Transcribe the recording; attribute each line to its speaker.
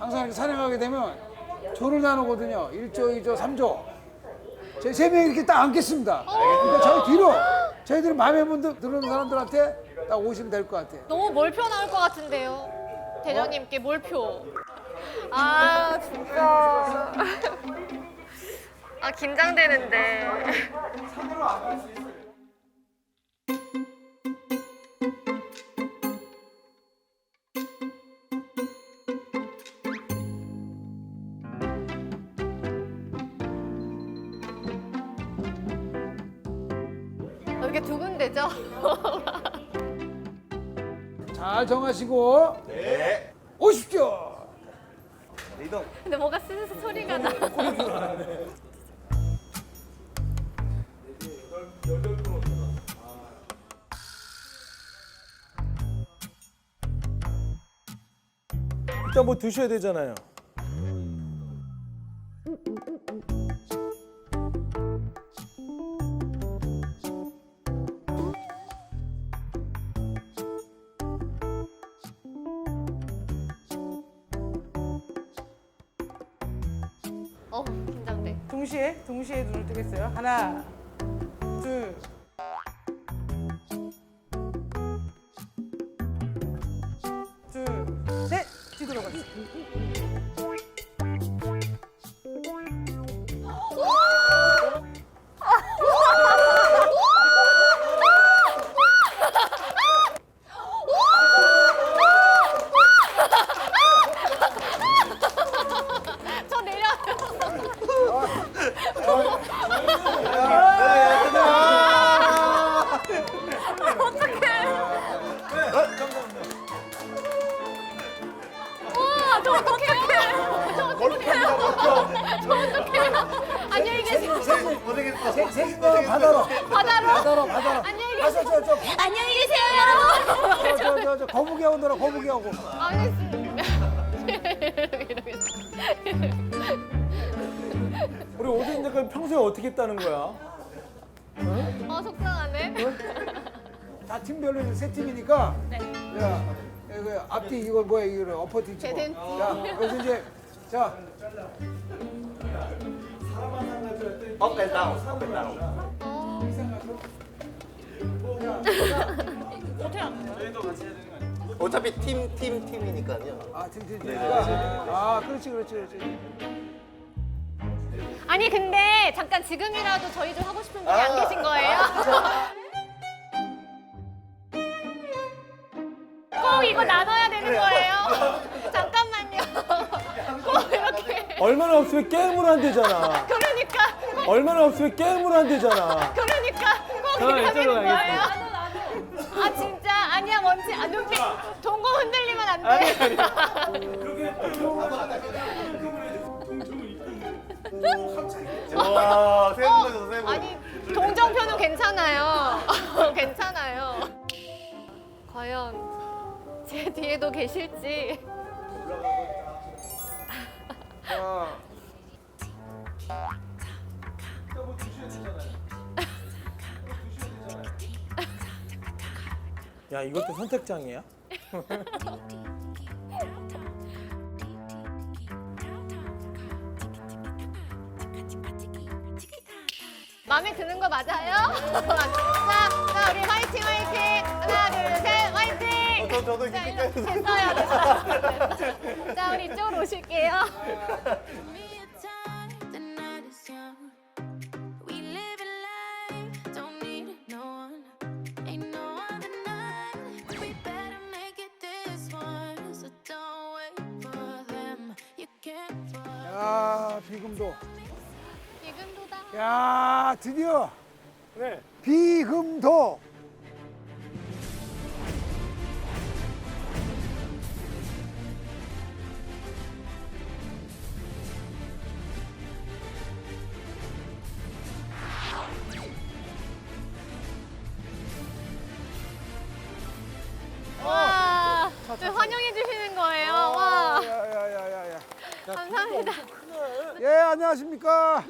Speaker 1: 항상 이렇게 산행하게 되면 조를 나누거든요. 1조, 2조, 3조. 저희 세 명이 이렇게 딱 앉겠습니다. 그러니까 저희 뒤로 저희들이 마음에 분- 드는 사람들한테 딱 오시면 될 것 같아요.
Speaker 2: 너무 몰표 나올 것 같은데요. 대장님께 몰표. 아 진짜. 아 긴장되는데. 이렇게 두근대죠?
Speaker 1: 잘 정하시고
Speaker 3: 네.
Speaker 1: 오십시오.
Speaker 3: 이동.
Speaker 2: 근데 뭐가 스스 소리가 나.
Speaker 4: 일단 뭐 드셔야 되잖아요.
Speaker 2: 어 긴장돼.
Speaker 5: 동시에 동시에 눈을 뜨겠어요. 하나, 둘. 둘, 셋. 뒤돌아 가세요.
Speaker 2: 안녕히 계세요.
Speaker 3: 고생했어.
Speaker 1: 세- 세신거 바다로.
Speaker 2: 바다로.
Speaker 1: 바다로, 바다로.
Speaker 2: 안녕히 계세요.
Speaker 1: 가서 저, 저,
Speaker 2: 안녕히 계세요, 여러분.
Speaker 1: 저, 저, 저, 저 거북이 하고 놀아, 거북이 하고.
Speaker 2: 알겠습니다.
Speaker 4: 우리 오대인 작가 평소에 어떻게 했다는 거야?
Speaker 2: 어, 속상하네.
Speaker 1: 다 팀별로 세 팀이니까.
Speaker 2: 네.
Speaker 1: 자, 이거 앞뒤 이거 뭐야, 이거 어퍼티 치고.
Speaker 2: 제대로.
Speaker 1: 자, 그래서 이제, 자,
Speaker 3: 업앤 다운. 업앤 다운. 어차피 팀, 팀, 팀이니까요.
Speaker 1: 아, 팀, 팀, 팀이니까. 아, 그렇지, 그렇지, 그렇지.
Speaker 2: 아니 근데 잠깐 지금이라도 저희 좀 하고 싶은 분이 안
Speaker 3: 아.
Speaker 2: 계신 거예요? 꼭 이거 나눠야 되는 거예요? 잠깐만요. 꼭 이렇게.
Speaker 4: 얼마나 없으면 게임을 한대잖아.
Speaker 2: 그러니까
Speaker 4: 얼마나 없으면 게임을 한대잖아.
Speaker 2: 그러니까 꼭
Speaker 4: 저
Speaker 2: 이렇게
Speaker 4: 이쪽으로
Speaker 2: 되는 거예요? 아 진짜 아니야 뭔지 아 눈빛 동공 흔들리면 안 돼.
Speaker 3: 와, 세
Speaker 2: 어,
Speaker 3: 분이서 세 분.
Speaker 2: 아니 동정표는 괜찮아요. 괜찮아요. 과연 제 뒤에도 계실지.
Speaker 1: 자,
Speaker 4: 야 이것도 선택장이야?
Speaker 2: 마음에 드는 거 맞아요? 자, 자 우리 화이팅 화이팅. 하나 둘셋 화이팅.
Speaker 3: 어, 저, 저도
Speaker 2: 자,
Speaker 3: 이렇게 끝까지
Speaker 2: 됐어요. 됐어요. 자 우리 이쪽으로 오실게요.
Speaker 1: 비금도.
Speaker 2: 이금도다.
Speaker 1: 야, 드디어
Speaker 4: 네.
Speaker 1: 비금도.
Speaker 2: 와, 네, 환영해 주시는 거예요. 와,
Speaker 1: 야, 야, 야, 야, 야.
Speaker 2: 감사합니다.
Speaker 1: 예, 안녕하십니까.